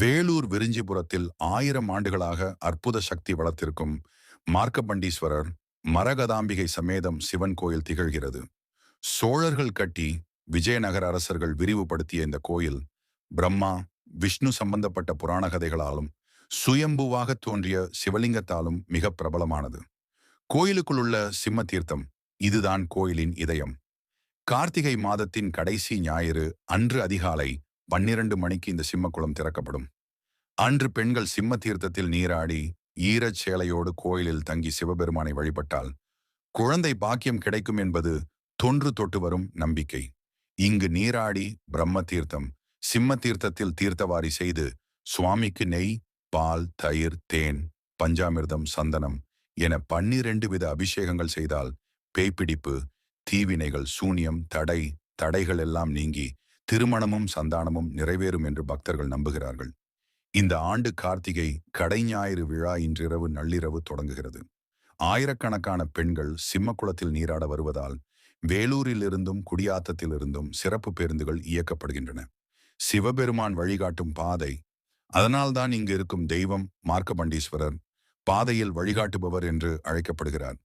வேலூர் விரிஞ்சிபுரத்தில் ஆயிரம் ஆண்டுகளாக அற்புத சக்தி வளர்த்திருக்கும் மார்க்கபண்டீஸ்வரர் மரகதாம்பிகை சமேதம் சிவன் கோயில் திகழ்கிறது. சோழர்கள் கட்டி விஜயநகர அரசர்கள் விரிவுபடுத்திய இந்த கோயில் பிரம்மா விஷ்ணு சம்பந்தப்பட்ட புராண கதைகளாலும் சுயம்புவாக தோன்றிய சிவலிங்கத்தாலும் மிக பிரபலமானது. கோயிலுக்குள்ளுள்ள சிம்ம தீர்த்தம் இதுதான் கோயிலின் இதயம். கார்த்திகை மாதத்தின் கடைசி ஞாயிறு அன்று அதிகாலை பன்னிரண்டு மணிக்கு இந்த சிம்மக்குளம் திறக்கப்படும். அன்று பெண்கள் சிம்ம தீர்த்தத்தில் நீராடி ஈரச் சேலையோடு கோயிலில் தங்கி சிவபெருமானை வழிபட்டால் குழந்தை பாக்கியம் கிடைக்கும் என்பது தொன்று தொட்டு வரும் நம்பிக்கை. இங்கு நீராடி பிரம்ம தீர்த்தம் சிம்ம தீர்த்தத்தில் தீர்த்தவாரி செய்து சுவாமிக்கு நெய் பால் தயிர் தேன் பஞ்சாமிர்தம் சந்தனம் என பன்னிரண்டு வித அபிஷேகங்கள் செய்தால் பேய்பிடிப்பு தீவினைகள் சூனியம் தடை தடைகள் எல்லாம் நீங்கி திருமணமும் சந்தானமும் நிறைவேறும் என்று பக்தர்கள் நம்புகிறார்கள். இந்த ஆண்டு கார்த்திகை கடைஞாயிறு விழா இன்றிரவு நள்ளிரவு தொடங்குகிறது. ஆயிரக்கணக்கான பெண்கள் சிம்மக்குளத்தில் நீராட வருவதால் வேலூரிலிருந்தும் குடியாத்தத்திலிருந்தும் சிறப்பு பேருந்துகள் இயக்கப்படுகின்றன. சிவபெருமான் வழிகாட்டும் பாதை அதனால்தான் இங்கு இருக்கும் தெய்வம் மார்க்கபண்டீஸ்வரர் பாதையில் வழிகாட்டுபவர் என்று அழைக்கப்படுகிறார்.